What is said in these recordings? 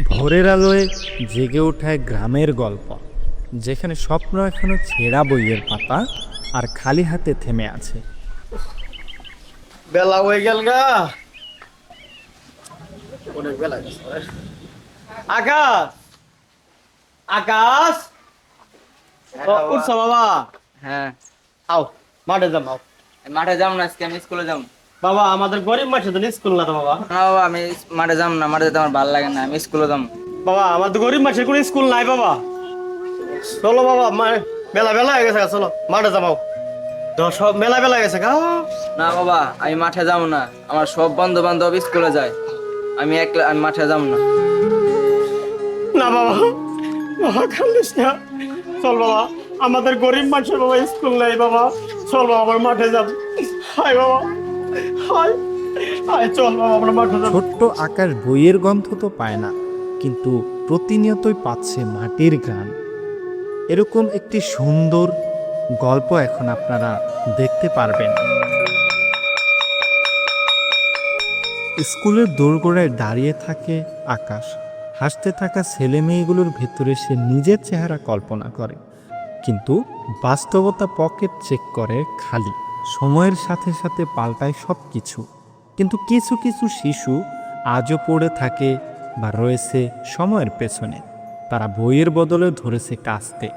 ভোরের আলোয় জেগে ওঠায় গ্রামের গল্প যেখানে স্বপ্ন এখনও ছেঁড়া বইয়ের পাতা আর খালি হাতে থেমে আছে। বেলা হয়ে গেল গা। অনেক বেলা আকাশ! আকাশ! ও, উঠছো বাবা? হ্যাঁ। আও মাঠে যাম আও। মাঠে যাম না আজকে আমি স্কুলে যাম। বাবা আমাদের গরিব মাঠে তো স্কুল না তো বাবা? না বাবা আমি মাঠে যাম না মাঠে যেতে আমার ভালো লাগে না আমি স্কুলে যাম। বাবা আমাদের গরিব মাঠের কোনো স্কুল নাই বাবা। চলো বাবা মেলা বেলা হয়ে গেছে চলো মাঠে যাব। দশ মেলা বেলা গেছে গা। না বাবা আমি মাঠে যাম না আমার সব বন্ধু বান্ধব স্কুলে যায়। আমি একলা আমি মাঠে যাম না। না বাবা বাবা খালিস না। চল বাবা আমাদের গরিব মানুষের বাবা স্কুল নেই বাবা। চল বাবা আমার মাঠে যাব। হাই বাবা। ছোট্ট আকাশ বইয়ের গন্ধ তো পায় না, কিন্তু প্রতিনিয়তই পাচ্ছে মাটির গান এরকম একটি সুন্দর গল্প এখন আপনারা দেখতে পারবেন। স্কুলের দোরগোড়ায় দাঁড়িয়ে থাকে আকাশ। হাসতে থাকা ছেলে মেয়েগুলোর ভেতরে সে নিজের চেহারা কল্পনা করে, কিন্তু বাস্তবতা পকেট চেক করে খালি। সময়ের সাথে সাথে পাল্টায় সব কিছু। কিন্তু কিছু কিছু শিশু আজও পড়ে থাকে বা রয়েছে সময়ের পেছনে। তারা বইয়ের বদলে ধরেছে কাস্তে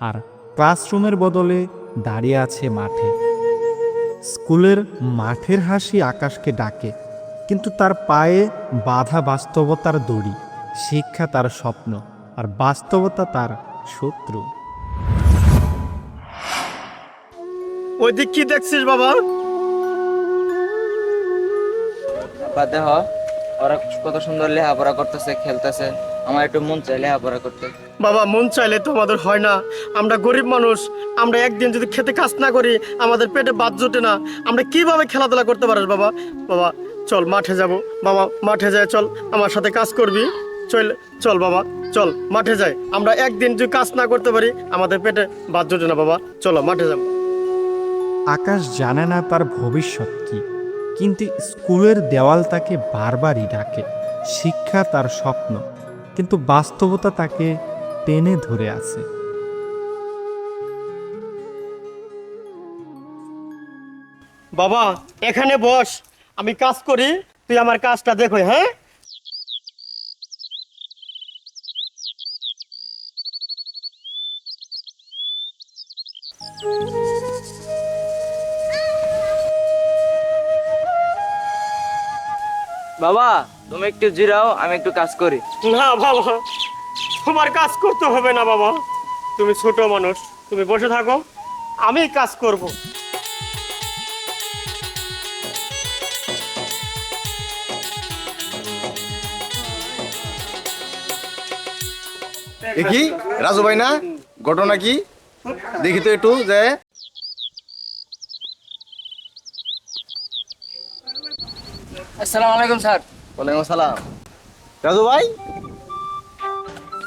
আর ক্লাসরুমের বদলে দাঁড়িয়ে আছে মাঠে। স্কুলের মাঠের হাসি আকাশকে ডাকে, কিন্তু তার পায়ে বাধা বাস্তবতার দড়ি। শিক্ষা তার স্বপ্ন আর বাস্তবতা তার শত্রু। ওই দিক কি দেখছিস বাবা? বাবা দেহ ওরা কত সুন্দর লেখাপড়া করতেছে খেলতেছে। আমার একটু মন চাই লেখাপড়া করতে। বাবা মন চাইলে তো আমাদের হয় না। আমরা গরিব মানুষ আমরা একদিন যদি খেতে কাজ না করি আমাদের পেটে বাদ জোটে না। আমরা কীভাবে খেলাধুলা করতে পারিস বাবা? বাবা চল মাঠে যাব। বাবা মাঠে যায় চল আমার সাথে কাজ করবি। চল চল বাবা চল মাঠে যাই। আমরা একদিন যদি কাজ না করতে পারি আমাদের পেটে বাদ জোটে না বাবা। চলো মাঠে যাব। আকাশ জানে না তার ভবিষ্যৎ কি, কিন্তু স্কুলের দেওয়াল তাকে বারবারই ডাকে। শিক্ষা তার স্বপ্ন, কিন্তু বাস্তবতা তাকে টেনে ধরে আছে। বাবা, এখানে বস, আমি কাজ করি, তুই আমার কাজটা দেখো হ্যাঁ? বাবা তুমি একটু জিরাও আমি একটু কাজ করি। না বাবা। তোমার কাজ করতে হবে না বাবা। তুমি ছোট মানুষ তুমি বসে থাকো আমি কাজ করব। কি? রাজু ভাই না? ঘটনা কি? দেখি তো একটু যে আসসালামু আলাইকুম স্যার। ওয়ালাইকুম সালাম রাজু ভাই?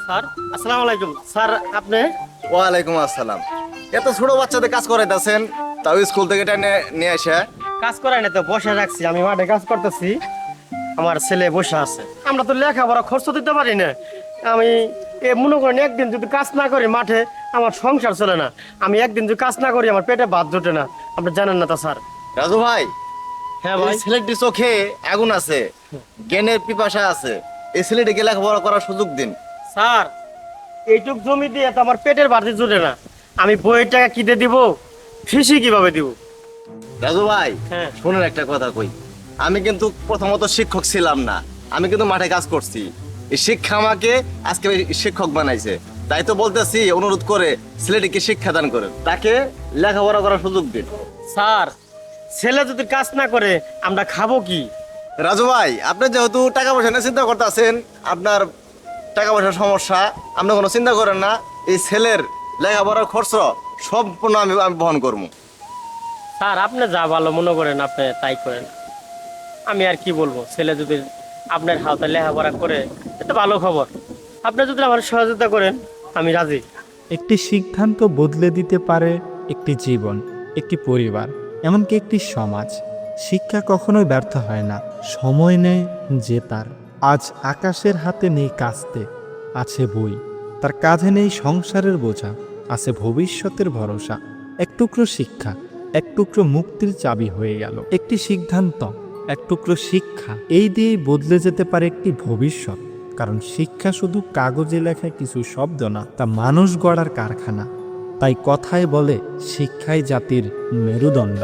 স্যার আসসালামু আলাইকুম। স্যার আপনি? ওয়ালাইকুম আসসালাম। এত ছোট বাচ্চাদের কাজ করাইতেছেন তাও স্কুল থেকে টেনে নিয়ে এসে কাজ করাই না তো বসে রাখছি। আমি মাঠে কাজ করতেছি। আমার ছেলে বসে আছে। আমরা তো লেখাপড়া খরচ দিতে পারি না। আমি এ মনে করেন একদিন যদি কাজ না করি মাঠে আমার সংসার চলে না। আমি একদিন যদি কাজ না করি আমার পেটে ভাত জোটে না। আপনি জানেন না তা স্যার। রাজু ভাই হ্যাঁ ছেলেটির চোখে আগুন আছে জ্ঞানের পিপাসা আছে। এই ছেলেটিকে লেখাপড়া করার সুযোগ দিন। স্যার এইটুক জমি দিয়ে তো আমার পেটের বাড়তি জুটে না। আমি বইয়ের টাকা কিনে দিব ফিসি কীভাবে দিব? রাজু ভাই হ্যাঁ। শোনেন একটা কথা কই। আমি কিন্তু প্রথমত শিক্ষক ছিলাম না আমি কিন্তু মাঠে কাজ করছি। এই শিক্ষা আমাকে আজকে শিক্ষক বানাইছে। তাই তো বলতেছি অনুরোধ করে ছেলেটিকে শিক্ষা দান করেন। তাকে লেখাপড়া করার সুযোগ দিন। স্যার ছেলে যদি কাজ না করে আমরা খাব কি? রাজু ভাই আপনি যেহেতু টাকা পয়সা নিয়ে চিন্তা করতেছেন আপনার টাকা পয়সার সমস্যা আপনি কোনো চিন্তা করেন না এই ছেলের লেখাপড়ার খরচ সম্পূর্ণ আমি আমি বহন করব। স্যার আপনি যা ভালো মনে করেন আপনি তাই করেন। আমি আর কি বলব ছেলে যদি আপনার হাতে লেখাপড়া করে এটা ভালো খবর। আপনি যদি আমার সহযোগিতা করেন আমি রাজি। একটি সিদ্ধান্ত বদলে দিতে পারে একটি জীবন একটি পরিবার। এমনকি একটি সমাজ। শিক্ষা কখনোই ব্যর্থ হয় না। সময় নেয় যে তার। আজ আকাশের হাতে নেই কাস্তে, আছে বই। তার কাঁধে নেই সংসারের বোঝা, আছে ভবিষ্যতের ভরসা। এক টুকরো শিক্ষা, এক টুকরো মুক্তির চাবি হয়ে গেল। একটি সিদ্ধান্ত, এক টুকরো শিক্ষা, এই দিয়েই বদলে যেতে পারে একটি ভবিষ্যৎ। কারণ শিক্ষা শুধু কাগজে লেখা কিছু শব্দ না, তা মানুষ গড়ার কারখানা। তাই কথায় বলে শিক্ষাই জাতির মেরুদণ্ড।